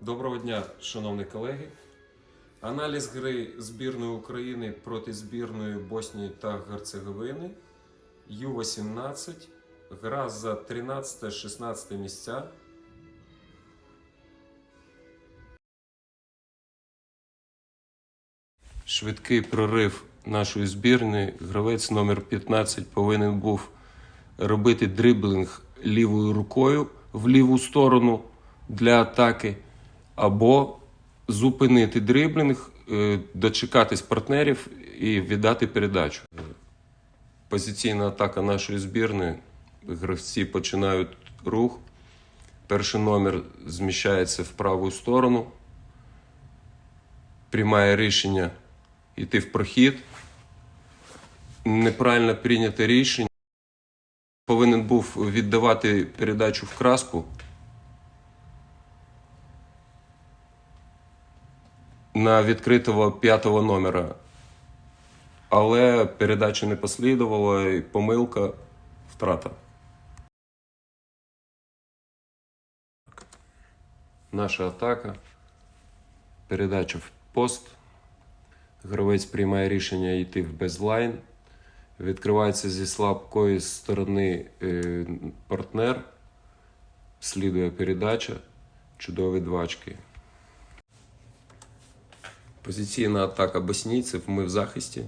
Доброго дня, шановні колеги. Аналіз гри збірної України проти збірної Боснії та Герцеговини Ю-18. Гра за 13-16 місця. Швидкий прорив нашої збірної. Гравець номер 15 повинен був робити дриблинг лівою рукою в ліву сторону для атаки, або зупинити дриблінг, е, дочекатись партнерів і віддати передачу. Позиційна атака нашої збірної. Гравці починають рух. Перший номер зміщається в праву сторону, приймає рішення йти в прохід. Неправильно прийняте рішення. Повинен був віддавати передачу в краску. На відкритого п'ятого номера. Але передача не послідувала, і помилка, втрата. Наша атака. Передача в пост. Гравець приймає рішення йти в безлайн. Відкривається зі слабкої сторони е, партнер. Слідує передача. Чудові двачки. Позиційна атака боснійців. Ми в захисті.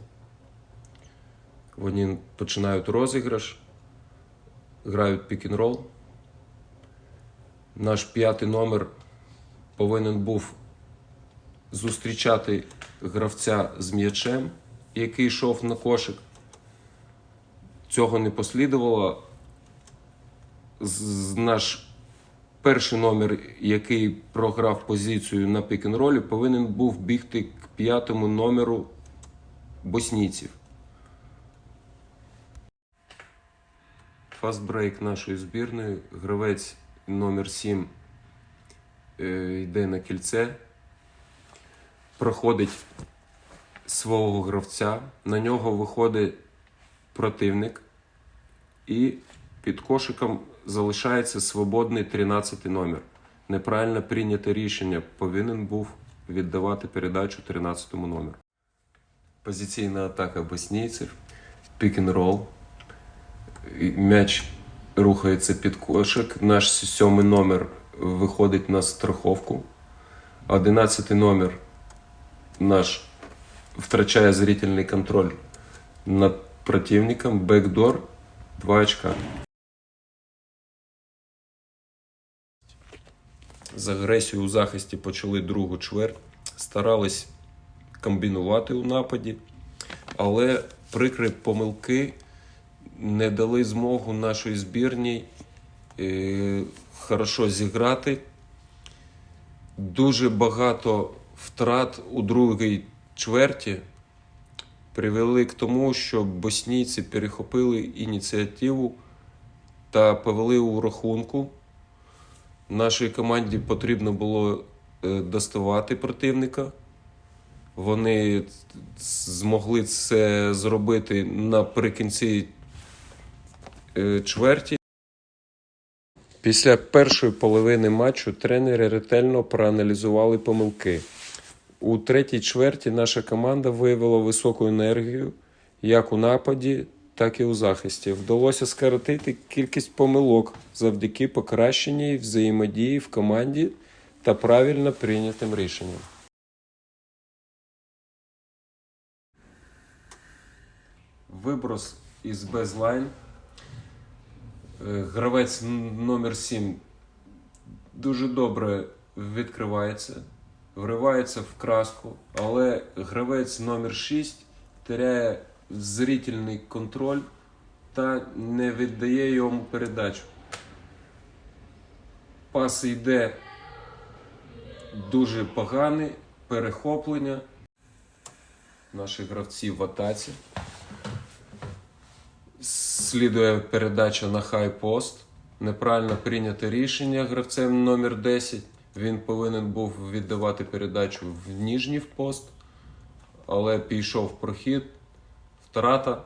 Вони починають розіграш, грають пік-н-рол. Наш п'ятий номер повинен був зустрічати гравця з м'ячем, який йшов на кошик. Цього не послідувало. Наш перший номер, який програв позицію на пік-н-ролі, повинен був бігти к п'ятому номеру боснійців. Фастбрейк нашої збірної. Гравець номер 7 е, йде на кільце, проходить свого гравця, на нього виходить противник, і під кошиком залишається свободний 13 номер. Неправильно прийняте рішення повинен був віддавати передачу 13 номеру. Позиційна атака боснійців, пік-н-рол. М'яч рухається під кошик. Наш сьомий номер виходить на страховку. Одинадцятий номер наш втрачає зрительний контроль над противником. Бекдор 2 очка. З агресією у захисті почали другу чверть. Старались комбінувати у нападі, але прикрі помилки не дали змогу нашій збірній е, хорошо зіграти. Дуже багато втрат у другій чверті привели к тому, що боснійці перехопили ініціативу та повели у рахунку. Нашій команді потрібно було е, доставати противника. Вони змогли це зробити наприкінці е, чверті. Після першої половини матчу тренери ретельно проаналізували помилки. У третій чверті наша команда виявила високу енергію як у нападі, так і у захисті. Вдалося скоротити кількість помилок завдяки покращеній взаємодії в команді та правильно прийнятим рішенням. Виброс із безлайн. Е, Гравець номер 7 дуже добре відкривається, вривається в краску, але гравець номер 6 теряє зрительний контроль та не віддає йому передачу. Пас йде дуже поганий, перехоплення. Наші гравці в атаці. Слідує передача на хай-пост. Неправильно прийняте рішення гравцем номер 10. Він повинен був віддавати передачу в ніжній пост, але пішов прохід, втрата,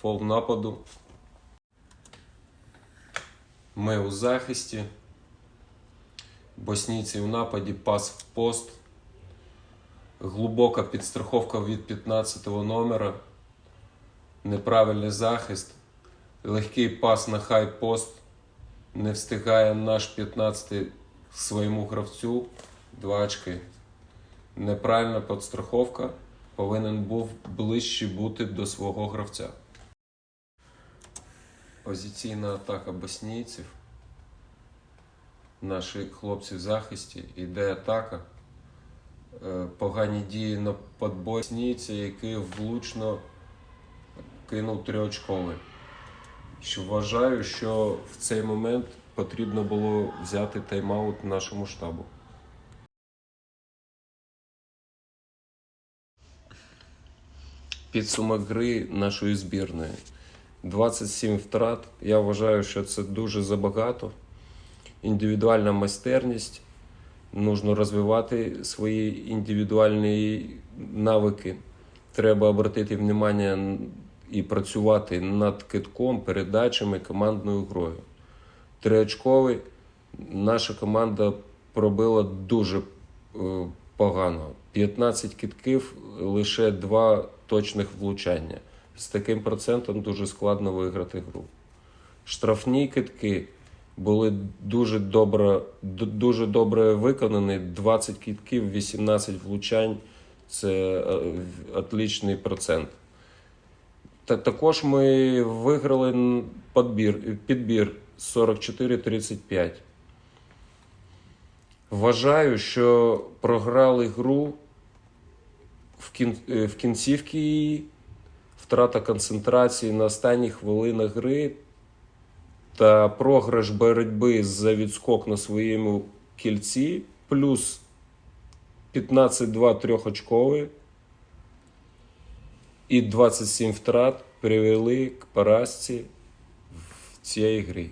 фол нападу. Ми у захисті. Боснійці в нападі, пас в пост. Глибока підстраховка від 15 номера. Неправильний захист. Легкий пас на хай пост. Не встигає наш 15 своєму гравцю. Два очки. Неправильна підстраховка. Повинен був ближче бути до свого гравця. Позиційна атака боснійців. Наші хлопці в захисті. Іде атака. Е, Погані дії на подбой який влучно кинув триочковий. Що вважаю, що в цей момент потрібно було взяти тайм-аут нашому штабу. Підсумок гри нашої збірної. 27 втрат. Я вважаю, що це дуже забагато. Індивідуальна майстерність. Нужно розвивати свої індивідуальні навики. Треба обратити увагу і працювати над китком, передачами, командною грою. Триочковий наша команда пробила дуже е, погано. 15 китків, лише 2 точних влучання. З таким процентом дуже складно виграти гру. Штрафні китки були дуже добре, дуже добре виконані. 20 китків, 18 влучань це е, отличний процент. Та також ми виграли підбір 44-35. Вважаю, що програли гру в, кін, е, в кінцівці її, втрата концентрації на останніх хвилинах гри та програш боротьби за відскок на своєму кільці, плюс 15-2 трьохочковий і 27 втрат привели к поразці в цій грі.